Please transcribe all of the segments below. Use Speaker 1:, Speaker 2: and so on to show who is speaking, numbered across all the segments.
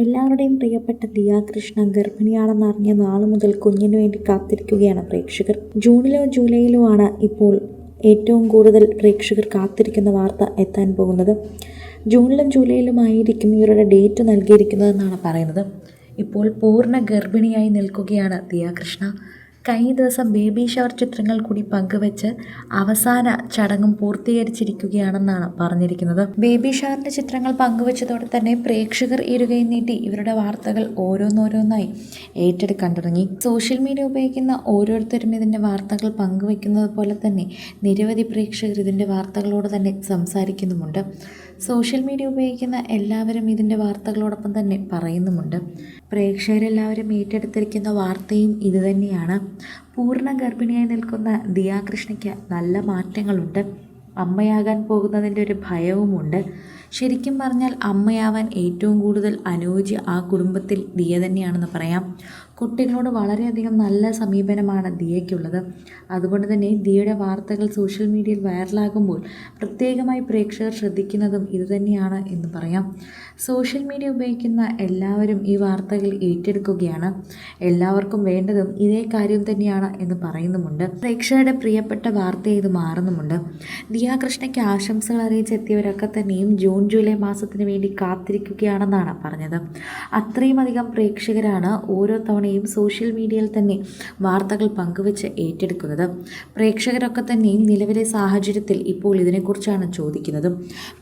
Speaker 1: എല്ലാവരുടെയും പ്രിയപ്പെട്ട ദിയ കൃഷ്ണ ഗർഭിണിയാണെന്നറിഞ്ഞ നാളു മുതൽ കുഞ്ഞിനു വേണ്ടി കാത്തിരിക്കുകയാണ് പ്രേക്ഷകർ. ജൂണിലോ ജൂലൈയിലോ ആണ് ഇപ്പോൾ ഏറ്റവും കൂടുതൽ പ്രേക്ഷകർ കാത്തിരിക്കുന്ന വാർത്ത എത്താൻ പോകുന്നത്. ജൂണിലും ജൂലൈയിലുമായിരിക്കും ഇവരുടെ ഡേറ്റ് നൽകിയിരിക്കുന്നതെന്നാണ് പറയുന്നത്. ഇപ്പോൾ പൂർണ ഗർഭിണിയായി നിൽക്കുകയാണ് ദിയ കൃഷ്ണ. കഴിഞ്ഞ ദിവസം ബേബി ഷവർ ചിത്രങ്ങൾ കൂടി പങ്കുവച്ച് അവസാന ചടങ്ങും പൂർത്തീകരിച്ചിരിക്കുകയാണെന്നാണ് പറഞ്ഞിരിക്കുന്നത്. ബേബി ഷവറിന്റെ ചിത്രങ്ങൾ പങ്കുവച്ചതോടെ തന്നെ പ്രേക്ഷകർ ഇരുകയും നീട്ടി ഇവരുടെ വാർത്തകൾ ഓരോന്നോരോന്നായി ഏറ്റെടുക്കാൻ തുടങ്ങി. സോഷ്യൽ മീഡിയ ഉപയോഗിക്കുന്ന ഓരോരുത്തരും ഇതിന്റെ വാർത്തകൾ പങ്കുവയ്ക്കുന്നത് പോലെ തന്നെ നിരവധി പ്രേക്ഷകർ ഇതിന്റെ വാർത്തകളോട് തന്നെ സംസാരിക്കുന്നുമുണ്ട്. സോഷ്യൽ മീഡിയ ഉപയോഗിക്കുന്ന എല്ലാവരും ഇതിന്റെ വാർത്തകളോടൊപ്പം തന്നെ പറയുന്നുമുണ്ട്. പ്രേക്ഷകരെല്ലാവരും ഏറ്റെടുത്തിരിക്കുന്ന വാർത്തയും ഇതുതന്നെയാണ് പൂർണ ഗർഭിണിയായി നിൽക്കുന്ന ദിയാകൃഷ്ണയ്ക്ക് നല്ല മാറ്റങ്ങളുണ്ട്. അമ്മയാകാൻ പോകുന്നതിന്റെ ഒരു ഭയവുമുണ്ട്. ശരിക്കും പറഞ്ഞാൽ അമ്മയാവാൻ ഏറ്റവും കൂടുതൽ അനുയോജ്യ ആ കുടുംബത്തിൽ ദിയ തന്നെയാണെന്ന് പറയാം. കുട്ടികളോട് വളരെയധികം നല്ല സമീപനമാണ് ദിയയ്ക്കുള്ളത്. അതുകൊണ്ട് തന്നെ ദിയയുടെ വാർത്തകൾ സോഷ്യൽ മീഡിയയിൽ വൈറലാകുമ്പോൾ പ്രത്യേകമായി പ്രേക്ഷകർ ശ്രദ്ധിക്കുന്നതും ഇതുതന്നെയാണ് എന്ന് പറയാം. സോഷ്യൽ മീഡിയ ഉപയോഗിക്കുന്ന എല്ലാവരും ഈ വാർത്തകൾ ഏറ്റെടുക്കുകയാണ്. എല്ലാവർക്കും വേണ്ടതും ഇതേ കാര്യം തന്നെയാണ് എന്ന് പറയുന്നുമുണ്ട്. പ്രേക്ഷകരുടെ പ്രിയപ്പെട്ട വാർത്ത ഇത് മാറുന്നുമുണ്ട്. ദിയാകൃഷ്ണയ്ക്ക് ആശംസകൾ അറിയിച്ചെത്തിയവരൊക്കെ തന്നെയും ജൂൺ ജൂലൈ മാസത്തിന് വേണ്ടി കാത്തിരിക്കുകയാണെന്നാണ് പറഞ്ഞത്. അത്രയും അധികം പ്രേക്ഷകരാണ് ഓരോ തവണയും സോഷ്യൽ മീഡിയയിൽ തന്നെ വാർത്തകൾ പങ്കുവച്ച് ഏറ്റെടുക്കുന്നത്. പ്രേക്ഷകരൊക്കെ തന്നെയും നിലവിലെ സാഹചര്യത്തിൽ ഇപ്പോൾ ഇതിനെക്കുറിച്ചാണ് ചോദിക്കുന്നത്.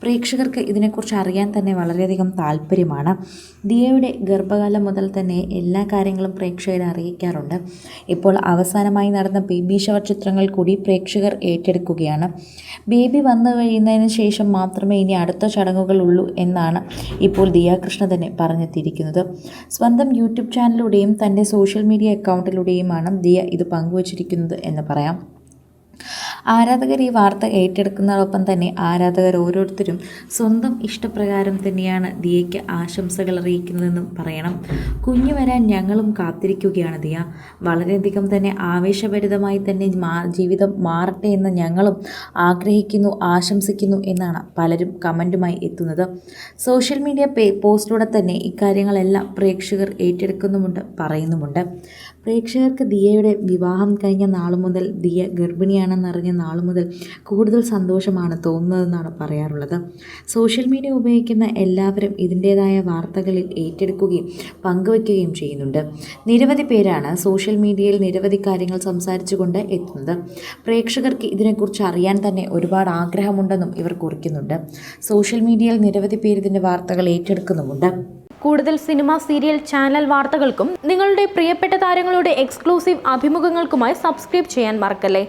Speaker 1: പ്രേക്ഷകർക്ക് ഇതിനെക്കുറിച്ച് അറിയാൻ തന്നെ വളരെയധികം താല്പര്യമാണ്. ദിയയുടെ ഗർഭകാലം മുതൽ തന്നെ എല്ലാ കാര്യങ്ങളും പ്രേക്ഷകരെ അറിയിക്കാറുണ്ട്. ഇപ്പോൾ അവസാനമായി നടന്ന ബേബി ഷവർ ചിത്രങ്ങൾ കൂടി പ്രേക്ഷകർ ഏറ്റെടുക്കുകയാണ്. ബേബി വന്നു കഴിയുന്നതിന് ശേഷം മാത്രമേ ഇനി അടുത്ത ചടങ്ങുകൾ ഉള്ളൂ എന്നാണ് ഇപ്പോൾ ദിയാകൃഷ്ണ തന്നെ പറഞ്ഞെത്തിയിരിക്കുന്നത് സ്വന്തം യൂട്യൂബ് ചാനലിലൂടെയും തന്റെ സോഷ്യൽ മീഡിയ അക്കൗണ്ടിലൂടെയുമാണ് ദിയ ഇത് പങ്കുവച്ചിരിക്കുന്നത് എന്ന് പറയാം. ആരാധകർ ഈ വാർത്ത ഏറ്റെടുക്കുന്നതോടൊപ്പം തന്നെ ആരാധകർ ഓരോരുത്തരും സ്വന്തം ഇഷ്ടപ്രകാരം തന്നെയാണ് ദിയയ്ക്ക് ആശംസകൾ അറിയിക്കുന്നതെന്നും പറയണം. കുഞ്ഞു വരാൻ ഞങ്ങളും കാത്തിരിക്കുകയാണ് ദിയ. വളരെയധികം തന്നെ ആവേശഭരിതമായി തന്നെ ജീവിതം മാറട്ടെ എന്ന് ഞങ്ങളും ആഗ്രഹിക്കുന്നു ആശംസിക്കുന്നു എന്നാണ് പലരും കമന്റുമായി എത്തുന്നത്. സോഷ്യൽ മീഡിയ പോസ്റ്റിലൂടെ തന്നെ ഇക്കാര്യങ്ങളെല്ലാം പ്രേക്ഷകർ ഏറ്റെടുക്കുന്നുമുണ്ട് പറയുന്നുമുണ്ട്. പ്രേക്ഷകർക്ക് ദിയയുടെ വിവാഹം കഴിഞ്ഞ നാളു മുതൽ ദിയ ഗർഭിണിയാണെന്നറിഞ്ഞ നാൾ മുതൽ കൂടുതൽ സന്തോഷമാണ് തോന്നുന്നതെന്നാണ് പറയാറുള്ളത്. സോഷ്യൽ മീഡിയ ഉപയോഗിക്കുന്ന എല്ലാവരും ഇതിന്റേതായ വാർത്തകളിൽ ഏറ്റെടുക്കുകയും പങ്കുവയ്ക്കുകയും ചെയ്യുന്നുണ്ട്. നിരവധി പേരാണ് സോഷ്യൽ മീഡിയയിൽ നിരവധി കാര്യങ്ങൾ സംസാരിച്ചുകൊണ്ട് എത്തുന്നത്. പ്രേക്ഷകർക്ക് ഇതിനെക്കുറിച്ച് അറിയാൻ തന്നെ ഒരുപാട് ആഗ്രഹമുണ്ടെന്നും ഇവർ കുറിക്കുന്നുണ്ട്. സോഷ്യൽ മീഡിയയിൽ നിരവധി പേര് ഇതിന്റെ വാർത്തകൾ ഏറ്റെടുക്കുന്നുമുണ്ട്.
Speaker 2: കൂടുതൽ സിനിമ സീരിയൽ ചാനൽ വാർത്തകൾക്കും നിങ്ങളുടെ പ്രിയപ്പെട്ട താരങ്ങളുടെ എക്സ്ക്ലൂസീവ് അഭിമുഖങ്ങൾക്കുമായി സബ്സ്ക്രൈബ് ചെയ്യാൻ മറക്കല്ലേ?